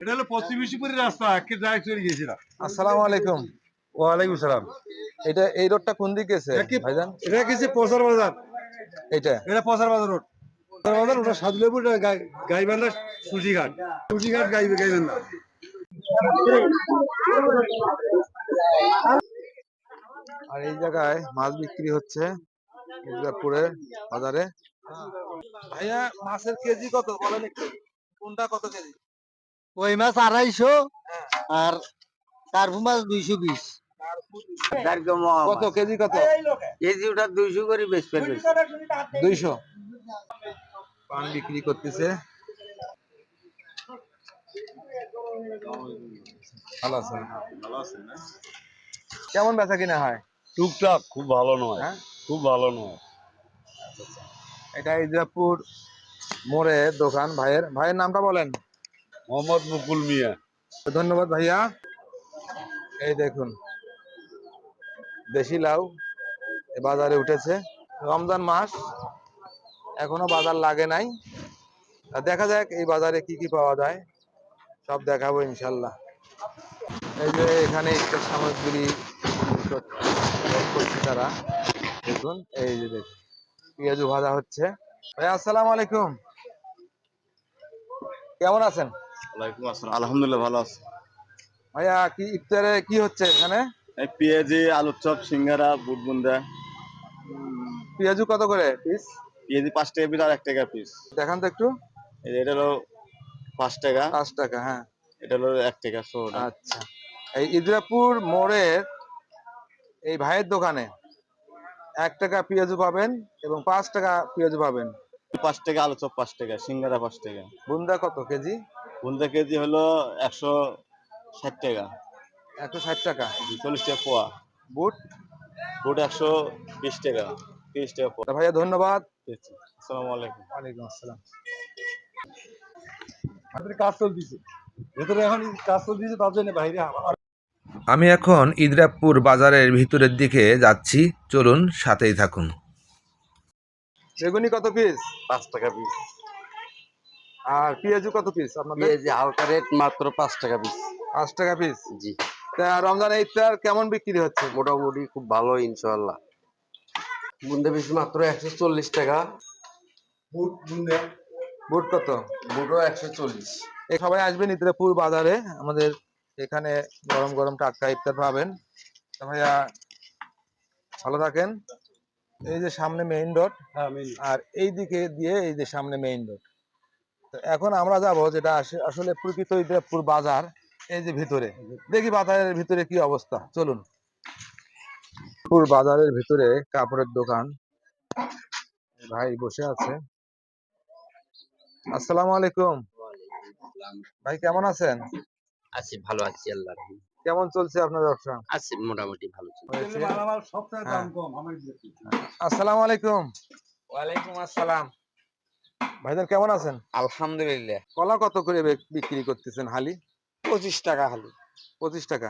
এটা হলো পশ্চিম বিশুপুরের রাস্তা আজকে যাই চলে গেছিলাম আসসালামু আলাইকুম। ওয়ালাইকুম সালাম। এটা এই রোডটা কোন দিকে গেছে ভাইজান? এটা গেছে পচার বাজার। এটা এটা পচার বাজার রোড। পচার বাজার ওটা সাদুলেপুর গাইবান্ধা সুচিঘাট সুচিঘাট গাইবে গাইবান্ধা। আর এই জায়গায় মাছ বিক্রি হচ্ছে মির্জাপুরে বাজারে। ভাইয়া মাছের কেজি কত? বলেন কোনটা কত কেজি? কই মাছ আড়াইশো আর কার্পু মাছ দুইশো বিশ। কত? কেজি কত? কেজি ওটা দুইশো করে বেশ দুইশো পান বিক্রি করতেছে। ভালো কেমন বেচা কিনা হয়? টুকটাক খুব ভালো নয়। হ্যাঁ? খুব ভালো নয়। এটা ইজাপুর মোড়ে দোকান ভাইয়ের। ভাইয়ের নামটা বলেন। মোহাম্মদ মুকুল মিয়া। ধন্যবাদ ভাইয়া। এই দেখুন, দেশি লাউ বাজারে উঠেছে। রমজান মাস, এখনও বাজার লাগে নাই। দেখা যাক এই বাজারে কি কি পাওয়া যায়। সব দেখাবো ইনশাল্লাহ। এই যে এখানে সামগ্রী করছে তারা। দেখুন, এই যে দেখুন, পেঁয়াজু ভাজা হচ্ছে। ভাইয়া, আসসালামু আলাইকুম। কেমন আছেন? ওয়ালাইকুম আসসালাম। আলহামদুলিল্লাহ ভালো আছি। ভাইয়া কি ইফতারে কি হচ্ছে এখানে? এই পেঁয়াজি আলুর চপ সিঙ্গারা বুট বুন্দা। পেঁয়াজু কত করে পিস পেঁয়াজি পাঁচ টাকা পিস আর এক টাকা পিস দেখান তো একটু। এটা হলো পাঁচ টাকা। পাঁচ টাকা হ্যাঁ। এটা হলো এক টাকা শো আচ্ছা। এই ইদ্রাপুর মোড়ের এই ভাইয়ের দোকানে এক টাকা পেঁয়াজু পাবেন এবং পাঁচ টাকা পেঁয়াজু পাবেন। পাঁচ টাকা আলু চপ পাঁচ টাকা সিঙ্গারা পাঁচ টাকা। বুন্দা কত কেজি? বুন্দা কেজি হলো একশো ষাট টাকা। একশো ষাট টাকা? চল্লিশ টাকা পোয়া। বুট? বুট একশো বিশ টাকা তিরিশ টাকা পোয়া। ভাইয়া ধন্যবাদ। আসসালামু আলাইকুম। ওয়ালাইকুম আসসালাম। আমাদের কাজ চলতেছে। ভেতরে এখন কাজ চলতেছে তার জন্য বাইরে আমি এখন ইদ্রাপুর বাজারের ভিতরের দিকে যাচ্ছি। চলুন সাথেই থাকুন। বেগুনি কত পিস পাঁচ টাকা পিস আর পেঁয়াজু কত পিস আপনাদের? পেঁয়াজি হালকা রেট মাত্র পাঁচ টাকা পিস পাঁচ টাকা পিস জি। তা রমজান ইফতার কেমন বিক্রি হচ্ছে? মোটামুটি খুব ভালো ইনশাআল্লাহ। বুন্দে পিস মাত্র একশো চল্লিশ টাকা। বুট বুন্দে। বুট কত? বুটো একশো চল্লিশ। এই সবাই আসবেন ইদ্রাপুর বাজারে। আমাদের এখানে গরম গরম টাটকা ইফতার পাবেন। তা ভাইয়া ভালো থাকেন। এই যে সামনে মেইন রোড হ্যাঁ আর এই দিকে দিয়ে এই যে সামনে মেইন রোড এখন আমরা যাব যেটা আসলে প্রকৃত ইদ্রাপুর বাজার এই যে ভিতরে। দেখি বাজারের ভিতরে কি অবস্থা চলুন। পুর বাজারের ভিতরে কাপড়ের দোকান। ভাই বসে আছে। আসসালামু আলাইকুম। ভাই কেমন আছেন? আছি ভালো আছি আল্লাহ কেমন চলছে আপনার ব্যবসা? আছি মোটামুটি ভালো দেখি আসসালামু আলাইকুম। ওয়ালাইকুম আসসালাম। ভাইজান কেমন আছেন? আলহামদুলিল্লাহ। কলা কত করে বিক্রি করতেছেন হালি? পঁচিশ টাকা হালি। পঁচিশ টাকা?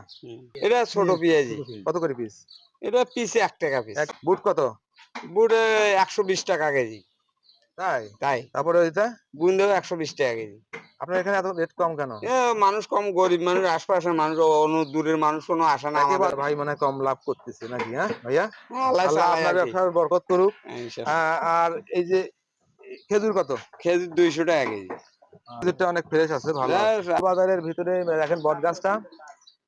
এটা ছোট পেঁয়াজি। কত করে পিস? এটা পিস এক টাকা পিস। বুট কত? বুট একশো বিশ টাকা কেজি। তাই? তাই। তারপরে ওইটা? বুন্দেও একশো বিশ টাকা কেজি। আপনার এখানে এত রেট কম কেন? মানুষ কম গরিব মানুষ আশপাশের মানুষ অন্য দূরের মানুষ কোনো আসে না আমাদের। ভাই মনে কম লাভ করতেছে নাকি হ্যাঁ? ভাইয়া? আল্লাহ আপনার ব্যবসার বরকত করুক। আর এই যে খেজুর কত? খেজুর দুইশো টাকা কেজি। খেজুরটা অনেক ফ্রেশ আছে ভালো বাজারের ভিতরে দেখেন বট গাছটা।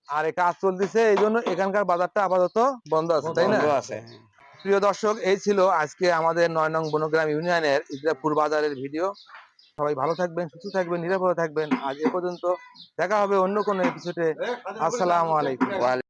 আর কাজ চলতেছে এই জন্য এখানকার বাজারটা আপাতত বন্ধ আছে তাই না? আছে। প্রিয় দর্শক এই ছিল আজকে আমাদের নয় নং বনগ্রাম ইউনিয়নের ইদ্রাপুর বাজারের ভিডিও। সবাই ভালো থাকবেন সুস্থ থাকবেন নিরাপদে থাকবেন। আজ এ পর্যন্ত দেখা হবে অন্য কোনো এপিসোডে আসসালামু আলাইকুম।